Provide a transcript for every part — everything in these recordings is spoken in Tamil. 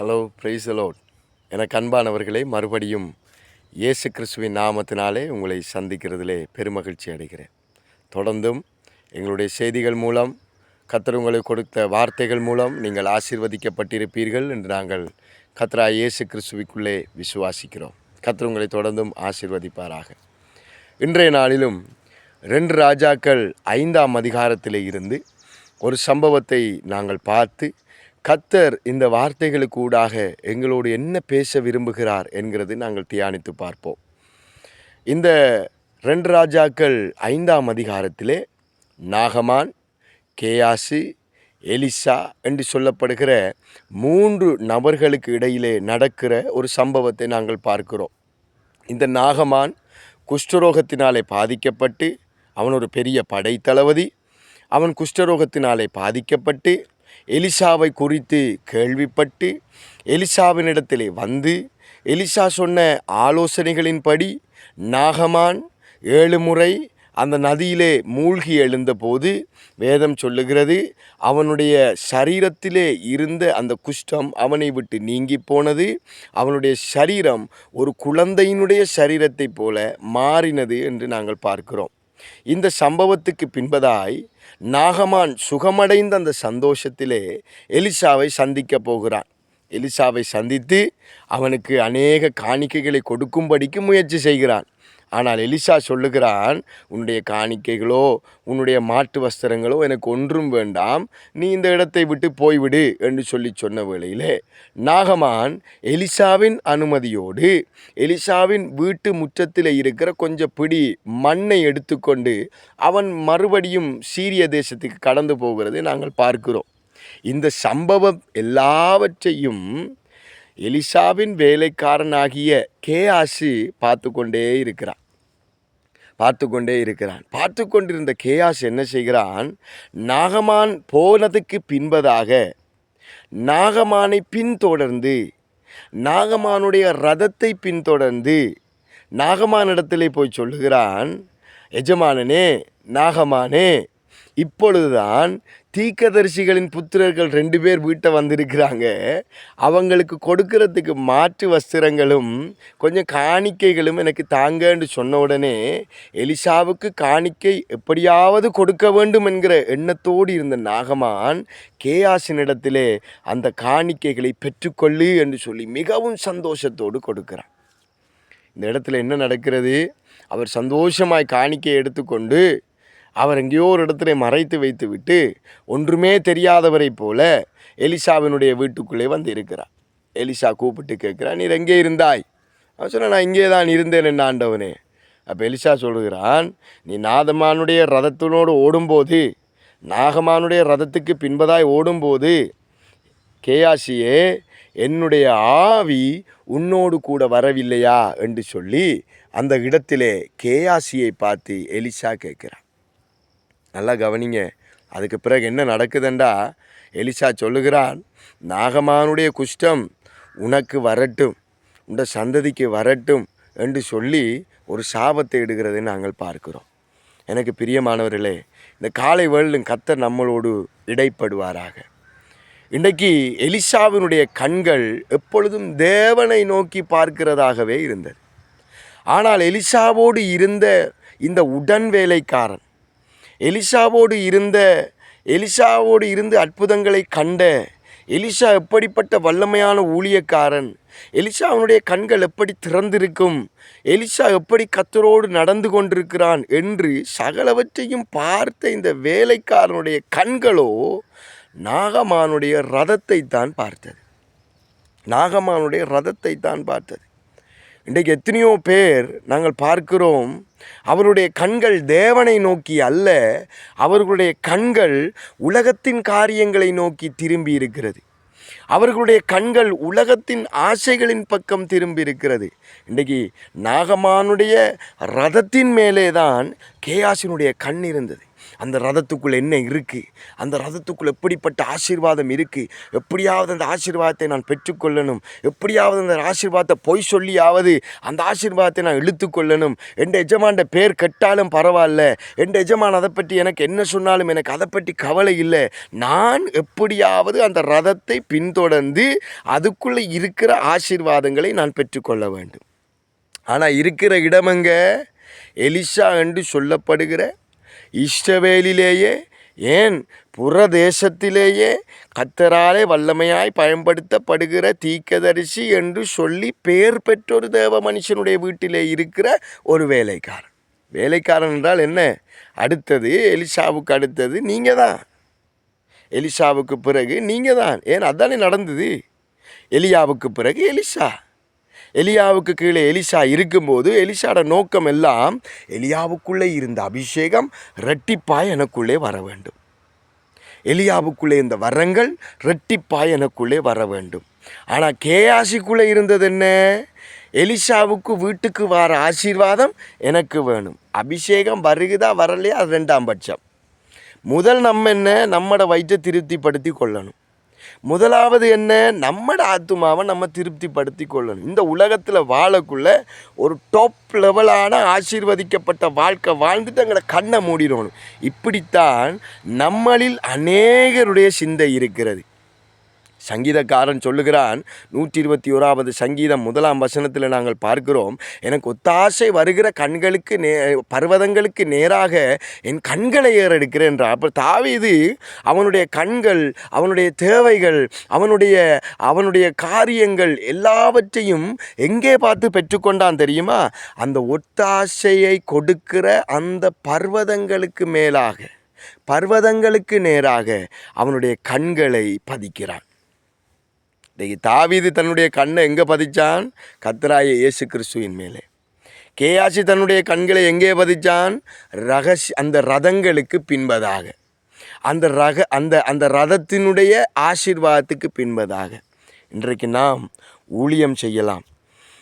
ஹலோ பிரைஸ் அலோட் எனக்கு அன்பானவர்களே மறுபடியும் இயேசு கிறிஸ்துவின் நாமத்தினாலே உங்களை சந்திக்கிறதிலே பெருமகிழ்ச்சி அடைகிறேன். தொடர்ந்தும் எங்களுடைய செய்திகள் மூலம் கத்தர் உங்களுக்கு கொடுத்த வார்த்தைகள் மூலம் நீங்கள் ஆசீர்வதிக்கப்பட்டிருப்பீர்கள் என்று நாங்கள் கத்ரா இயேசு கிறிஸ்துவிக்குள்ளே விசுவாசிக்கிறோம். கத்தர் உங்களை தொடர்ந்தும் ஆசீர்வதிப்பாராக. இன்றைய நாளிலும் ரெண்டு ராஜாக்கள் ஐந்தாம் அதிகாரத்திலே இருந்து ஒரு சம்பவத்தை நாங்கள் பார்த்து கத்தர் இந்த வார்த்தைகளுக்கு ஊடாக எங்களோடு என்ன பேச விரும்புகிறார் என்கிறது நாங்கள் தியானித்து பார்ப்போம். இந்த ரெண்டு ராஜாக்கள் ஐந்தாம் அதிகாரத்திலே நாகமான் கேயாசு எலிசா என்று சொல்லப்படுகிற மூன்று நபர்களுக்கு இடையிலே நடக்கிற ஒரு சம்பவத்தை நாங்கள் பார்க்கிறோம். இந்த நாகமான் குஷ்டரோகத்தினாலே பாதிக்கப்பட்டு அவன் ஒரு பெரிய படைத்தளபதி. அவன் குஷ்டரோகத்தினாலே பாதிக்கப்பட்டு எலிசாவை குறித்து கேள்விப்பட்டு எலிசாவினிடத்திலே வந்து எலிசா சொன்ன ஆலோசனைகளின்படி நாகமான் ஏழு முறை அந்த நதியிலே மூழ்கி எழுந்தபோது வேதம் சொல்லுகிறது அவனுடைய சரீரத்திலே இருந்த அந்த குஷ்டம் அவனை விட்டு நீங்கி போனது அவனுடைய சரீரம் ஒரு குழந்தையினுடைய சரீரத்தைப் போல மாறினது என்று நாங்கள் பார்க்கிறோம். இந்த சம்பவத்துக்கு பின்பதாய் நாகமான் சுகமடைந்த அந்த சந்தோஷத்திலே எலிசாவை சந்திக்க போகிறான். எலிசாவை சந்தித்து அவனுக்கு அநேக காணிக்கைகளை கொடுக்கும்படிக்கு முயற்சி செய்கிறான். ஆனால் எலிசா சொல்லுகிறான் உன்னுடைய காணிக்கைகளோ உன்னுடைய மாட்டு வஸ்திரங்களோ எனக்கு ஒன்றும் வேண்டாம். நீ இந்த இடத்தை விட்டு போய்விடு என்று சொல்லி சொன்ன வேளையிலே நாகமான் எலிசாவின் அனுமதியோடு எலிசாவின் வீட்டு முற்றத்தில் இருக்கிற கொஞ்சம் பிடி மண்ணை எடுத்துக்கொண்டு அவன் மறுபடியும் சீரிய தேசத்துக்கு கடந்து போகிறதை நாங்கள் பார்க்கிறோம். இந்த சம்பவம் எல்லாவற்றையும் எலிசாவின் வேலைக்காரனாகிய கேயாசு பார்த்து கொண்டே இருக்கிறான். பார்த்து கொண்டே இருக்கிறான். பார்த்து கொண்டிருந்த கேயாஸ் என்ன செய்கிறான்? நாகமான் போனதுக்கு பின்பதாக நாகமானை பின்தொடர்ந்து நாகமானுடைய ரதத்தை பின்தொடர்ந்து நாகமானிடத்திலே போய் சொல்லுகிறான் எஜமானனே நாகமானே இப்பொழுதுதான் தீக்கதரிசிகளின் புத்திரர்கள் ரெண்டு பேர் வீட்டை வந்திருக்கிறாங்க. அவங்களுக்கு கொடுக்கறதுக்கு மாற்று வஸ்திரங்களும் கொஞ்சம் காணிக்கைகளும் எனக்கு தாங்கன்னு சொன்ன உடனே எலிசாவுக்கு காணிக்கை எப்படியாவது கொடுக்க வேண்டும் என்கிற எண்ணத்தோடு இருந்த நாகமான் கேயாசினிடத்திலே அந்த காணிக்கைகளை பெற்றுக்கொள்ளு என்று சொல்லி மிகவும் சந்தோஷத்தோடு கொடுக்கிறான். இந்த இடத்துல என்ன நடக்கிறது? அவர் சந்தோஷமாய் காணிக்கை எடுத்துக்கொண்டு அவர் எங்கேயோ ஒரு இடத்துல மறைத்து வைத்து விட்டு ஒன்றுமே தெரியாதவரைப் போல எலிசாவினுடைய வீட்டுக்குள்ளே வந்து இருக்கிறார் எலிசா கூப்பிட்டு கேட்குறா நீர் எங்கே இருந்தாய்? அவன் சொன்ன நான் இங்கே தான் இருந்தேன் என்ன ஆண்டவனே. அப்போ எலிசா சொல்கிறான் நீ நாதமானுடைய ரதத்தினோடு ஓடும்போது நாகமானுடைய ரதத்துக்கு பின்பதாய் ஓடும்போது கேயாசியே என்னுடைய ஆவி உன்னோடு கூட வரவில்லையா? என்று சொல்லி அந்த இடத்திலே கேயாசியை பார்த்து எலிசா கேட்குறான். நல்லா கவனிங்க. அதுக்கு பிறகு என்ன நடக்குதுண்டா? எலிசா சொல்லுகிறான் நாகமானுடைய குஷ்டம் உனக்கு வரட்டும் உண்ட சந்ததிக்கு வரட்டும் என்று சொல்லி ஒரு சாபத்தை இடுகிறதை நாங்கள் பார்க்கிறோம். எனக்கு பிரியமானவர்களே இந்த காலை வேளும் கத்தர் நம்மளோடு இடைப்படுவாராக. இன்றைக்கு எலிசாவினுடைய கண்கள் எப்பொழுதும் தேவனை நோக்கி பார்க்கிறதாகவே இருந்தது. ஆனால் எலிசாவோடு இருந்த இந்த உடன் வேலைக்காரன் எலிசாவோடு இருந்த எலிசாவோடு இருந்து அற்புதங்களை கண்ட எலிசா எப்படிப்பட்ட வல்லமையான ஊழியக்காரன்? எலிசா அவனுடைய கண்கள் எப்படி திறந்திருக்கும்? எலிசா எப்படி கத்தரோடு நடந்து கொண்டிருக்கிறான் என்று சகலவற்றையும் பார்த்த இந்த வேலைக்காரனுடைய கண்களோ நாகமானுடைய ரதத்தை தான் பார்த்தது. நாகமானுடைய ரதத்தை தான் பார்த்தது. இன்றைக்கு எத்தனையோ பேர் நாங்கள் பார்க்கிறோம் அவருடைய கண்கள் தேவனை நோக்கி அல்ல அவர்களுடைய கண்கள் உலகத்தின் காரியங்களை நோக்கி திரும்பி இருக்கிறது. அவர்களுடைய கண்கள் உலகத்தின் ஆசைகளின் பக்கம் திரும்பி இருக்கிறது. இன்றைக்கு நாகமானுடைய ரதத்தின் மேலே தான் கேயாசினுடைய கண் இருந்தது. அந்த ரதத்துக்குள்ளே என்ன இருக்குது அந்த ரதத்துக்குள்ளே எப்படிப்பட்ட ஆசீர்வாதம் இருக்குது எப்படியாவது அந்த ஆசீர்வாதத்தை நான் பெற்றுக்கொள்ளணும். எப்படியாவது அந்த ஆசீர்வாதத்தை பொய் சொல்லியாவது அந்த ஆசீர்வாதத்தை நான் இழுத்துக்கொள்ளணும். என் எஜமான்ட பேர் கெட்டாலும் பரவாயில்ல. என் எஜமான் அதை பற்றி எனக்கு என்ன சொன்னாலும் எனக்கு அதை பற்றி கவலை இல்லை. நான் எப்படியாவது அந்த ரதத்தை பின்தொடர்ந்து அதுக்குள்ளே இருக்கிற ஆசீர்வாதங்களை நான் பெற்றுக்கொள்ள வேண்டும். ஆனால் இருக்கிற இடமங்க எலிஷா என்று சொல்லப்படுகிற இஷ்டவேலிலேயே ஏன் புறதேசத்திலேயே கத்தராலே வல்லமையாய் பயன்படுத்தப்படுகிற தீக்கதரிசி என்று சொல்லி பெயர் பெற்ற ஒரு தேவ மனுஷனுடைய வீட்டிலே இருக்கிற ஒரு வேலைக்காரன். வேலைக்காரன் என்றால் என்ன? அடுத்தது எலிசாவுக்கு அடுத்தது நீங்கள் தான் எலிசாவுக்கு பிறகு நீங்கள் தான் ஏன்? அதானே நடந்தது. எலியாவுக்கு பிறகு எலிசா. எலியாவுக்கு கீழே எலிசா இருக்கும்போது எலிசாட நோக்கம் எல்லாம் எலியாவுக்குள்ளே இருந்த அபிஷேகம் ரெட்டிப்பாய் எனக்குள்ளே வர வேண்டும். எலியாவுக்குள்ளே இந்த வரங்கள் ரெட்டிப்பாய் எனக்குள்ளே வர வேண்டும். ஆனால் கேயாசிக்குள்ளே இருந்தது என்ன? எலிசாவுக்கு வீட்டுக்கு வர ஆசீர்வாதம் எனக்கு வேணும். அபிஷேகம் வருகுதா வரலையா? அது ரெண்டாம் பட்சம். முதல் நம்ம என்ன? நம்மட வயிற்றை திருப்திப்படுத்தி கொள்ளணும். முதலாவது என்ன? நம்மட ஆத்துமாவை நம்ம திருப்திப்படுத்தி கொள்ளணும். இந்த உலகத்தில் வாழக்குள்ள ஒரு டாப் லெவலான ஆசீர்வதிக்கப்பட்ட வாழ்க்கை வாழ்ந்துட்டு எங்களை கண்ணை மூடிடணும். இப்படித்தான் நம்மளில் அநேகருடைய சிந்தை இருக்கிறது. சங்கீதக்காரன் சொல்லுகிறான் நூற்றி இருபத்தி ஓராவது சங்கீதம் முதலாம் வசனத்தில் நாங்கள் பார்க்கிறோம் எனக்கு ஒத்தாசை வருகிற கண்களுக்கு நே பர்வதங்களுக்கு நேராக என் கண்களை ஏறெடுக்கிறேன் என்றார் அப்போ தாவீது அவனுடைய கண்கள் அவனுடைய தேவைகள் அவனுடைய அவனுடைய காரியங்கள் எல்லாவற்றையும் எங்கே பார்த்து பெற்றுக்கொண்டான் தெரியுமா? அந்த ஒத்தாசையை கொடுக்கிற அந்த பர்வதங்களுக்கு மேலாக பர்வதங்களுக்கு நேராக அவனுடைய கண்களை பதிக்கிறான். இன்றைக்கு தாவீது தன்னுடைய கண்ணை எங்கே பதிச்சான்? கத்தராய இயேசு கிறிஸ்துவின் மேலே. கேயாசி தன்னுடைய கண்களை எங்கே பதிச்சான்? ரகசிய அந்த ரதங்களுக்கு பின்பதாக. அந்த ரக அந்த அந்த ரதத்தினுடைய ஆசீர்வாதத்துக்கு பின்பதாக. இன்றைக்கு நாம் ஊழியம் செய்யலாம்.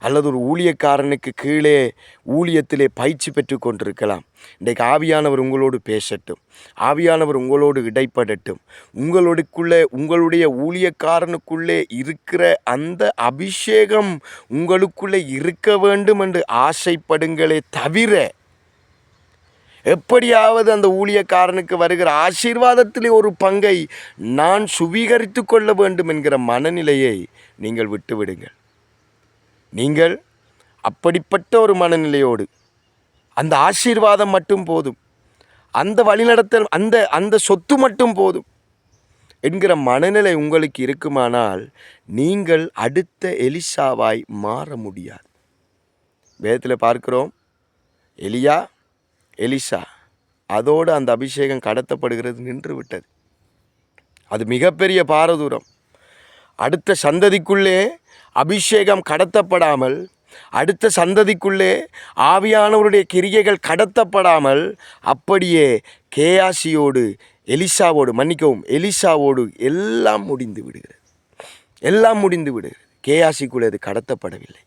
அல்லது ஒரு ஊழியக்காரனுக்கு கீழே ஊழியத்திலே பயிற்சி பெற்று கொண்டிருக்கலாம். இன்றைக்கு ஆவியானவர் உங்களோடு பேசட்டும். ஆவியானவர் உங்களோடு இடைப்படட்டும். உங்களுக்குள்ளே உங்களுடைய ஊழியக்காரனுக்குள்ளே இருக்கிற அந்த அபிஷேகம் உங்களுக்குள்ளே இருக்க வேண்டும் என்று ஆசைப்படுங்களே தவிர எப்படியாவது அந்த ஊழியக்காரனுக்கு வருகிற ஆசீர்வாதத்திலே ஒரு பங்கை நான் சுவீகரித்து கொள்ள வேண்டும் என்கிற மனநிலையை நீங்கள் விட்டுவிடுங்கள். நீங்கள் அப்படிப்பட்ட ஒரு மனநிலையோடு அந்த ஆசீர்வாதம் மட்டும் போதும் அந்த வழிநடத்தல் அந்த அந்த சொத்து மட்டும் போதும் என்கிற மனநிலை உங்களுக்கு இருக்குமானால் நீங்கள் அடுத்த எலிசாவாய் மாற முடியாது. வேதத்தில் பார்க்கிறோம் எலியா எலிசா அதோடு அந்த அபிஷேகம் கடத்தப்படுகிறது நின்று விட்டது. அது மிகப்பெரிய பாரதூரம். அடுத்த சந்ததிக்குள்ளே அபிஷேகம் கடத்தப்படாமல் அடுத்த சந்ததிக்குள்ளே ஆவியானவருடைய கிரியைகள் கடத்தப்படாமல் அப்படியே கேயாசியோடு எலிசாவோடு மன்னிக்கவும் எலிசாவோடு எல்லாம் முடிந்து விடுகிறது. எல்லாம் முடிந்து விடுகிறது. கேயாசிக்குள்ளே அது கடத்தப்படவில்லை.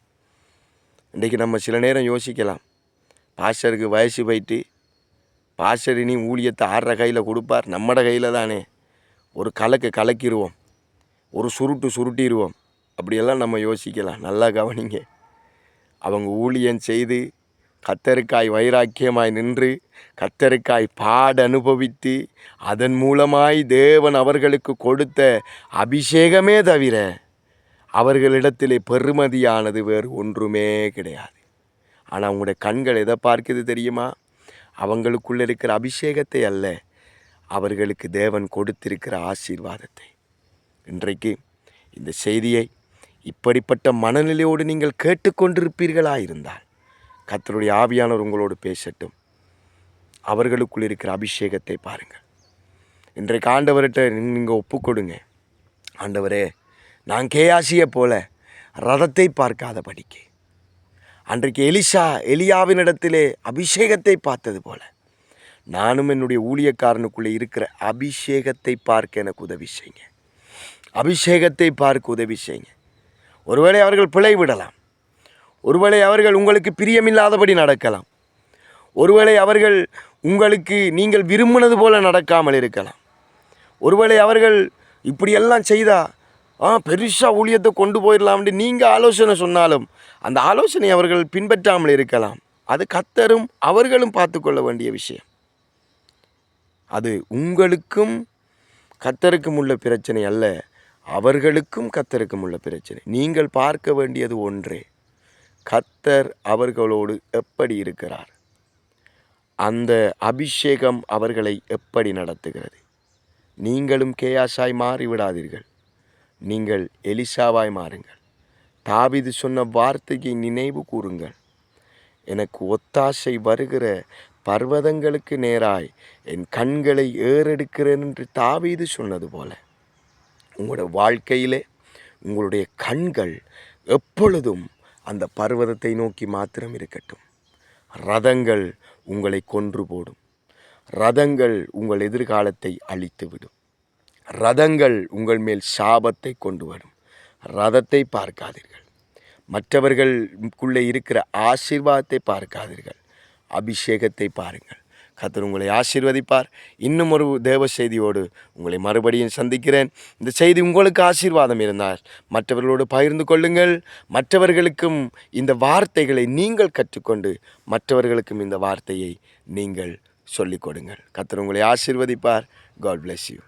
இன்றைக்கு நம்ம சில நேரம் யோசிக்கலாம். பாஸ்டருக்கு வயசு போயிட்டு பாஸ்டர் இனி ஊழியத்தை ஆடுற கையில் கொடுப்பார். நம்மட கையில் தானே. ஒரு கலக்கு கலக்கிடுவோம் ஒரு சுருட்டு சுருட்டிடுவோம் அப்படியெல்லாம் நம்ம யோசிக்கலாம். நல்லா கவனிங்க. அவங்க ஊழியம் செய்து கத்தருக்காய் வைராக்கியமாய் நின்று கத்தருக்காய் பாட அனுபவித்து அதன் மூலமாய் தேவன் அவர்களுக்கு கொடுத்த அபிஷேகமே தவிர அவர்களிடத்திலே பெருமதியானது வேறு ஒன்றுமே கிடையாது. ஆனால் அவங்களுடைய கண்கள் எதை பார்க்குது தெரியுமா? அவங்களுக்குள்ளே இருக்கிற அபிஷேகத்தை அல்ல அவர்களுக்கு தேவன் கொடுத்திருக்கிற ஆசீர்வாதத்தை. இன்றைக்கு இந்த செய்தியை இப்படிப்பட்ட மனநிலையோடு நீங்கள் கேட்டுக்கொண்டிருப்பீர்களா இருந்தால் கத்தருடைய ஆவியானவர் உங்களோடு பேசட்டும். அவர்களுக்குள் இருக்கிற அபிஷேகத்தை பாருங்கள். இன்றைக்கு ஆண்டவர்கிட்ட நீங்கள் ஒப்புக்கொடுங்க. ஆண்டவரே நான் கேயாசியை போல ரதத்தை பார்க்காத படிக்க. அன்றைக்கு எலிஷா எலியாவினிடத்திலே அபிஷேகத்தை பார்த்தது போல நானும் என்னுடைய ஊழியக்காரனுக்குள்ளே இருக்கிற அபிஷேகத்தை பார்க்க எனக்கு உதவி செய்யுங்க. அபிஷேகத்தை பார்க்க உதவி செய்யுங்க. ஒருவேளை அவர்கள் பிழை விடலாம். ஒருவேளை அவர்கள் உங்களுக்கு பிரியமில்லாதபடி நடக்கலாம். ஒருவேளை அவர்கள் உங்களுக்கு நீங்கள் விரும்பினது போல நடக்காமல் இருக்கலாம். ஒருவேளை அவர்கள் இப்படியெல்லாம் செய்தால் ஆ பெருசாக ஊழியத்தை கொண்டு போயிடலாம்னு நீங்கள் ஆலோசனை சொன்னாலும் அந்த ஆலோசனை அவர்கள் பின்பற்றாமல் இருக்கலாம். அது கத்தரும் அவர்களும் பார்த்துக்கொள்ள வேண்டிய விஷயம். அது உங்களுக்கும் கத்தருக்கும் உள்ள பிரச்சனை அல்ல. அவர்களுக்கும் கத்தருக்கும் உள்ள பிரச்சனை. நீங்கள் பார்க்க வேண்டியது ஒன்றே கத்தர் அவர்களோடு எப்படி இருக்கிறார்? அந்த அபிஷேகம் அவர்களை எப்படி நடத்துகிறது? நீங்களும் கேயாசாய் மாறிவிடாதீர்கள். நீங்கள் எலிசாவாய் மாறுங்கள். தாவிது சொன்ன வார்த்தையை நினைவு கூறுங்கள். எனக்கு ஒத்தாசை வருகிற பர்வதங்களுக்கு நேராய் என் கண்களை ஏறெடுக்கிறேன் என்று தாவீது சொன்னது போல உங்களோட வாழ்க்கையிலே உங்களுடைய கண்கள் எப்பொழுதும் அந்த பர்வதத்தை நோக்கி மாத்திரம் இருக்கட்டும். ரதங்கள் உங்களை கொன்று போடும். ரதங்கள் உங்கள் எதிர்காலத்தை அழித்துவிடும் ரதங்கள் உங்கள் மேல் சாபத்தை கொண்டு வரும். ரதத்தை பார்க்காதீர்கள். மற்றவர்களுக்குள்ளே இருக்கிற ஆசீர்வாதத்தை பார்க்காதீர்கள். அபிஷேகத்தை பாருங்கள். கத்தர் உங்களை ஆசீர்வதிப்பார். இன்னும் ஒரு தேவ செய்தியோடு உங்களை மறுபடியும் சந்திக்கிறேன். இந்த செய்தி உங்களுக்கு ஆசீர்வாதம் இருந்தால் மற்றவர்களோடு பகிர்ந்து கொள்ளுங்கள். மற்றவர்களுக்கும் இந்த வார்த்தைகளை நீங்கள் கற்றுக்கொண்டு மற்றவர்களுக்கும் இந்த வார்த்தையை நீங்கள் சொல்லிக் கொடுங்கள். கத்தர் உங்களை ஆசீர்வதிப்பார். God bless you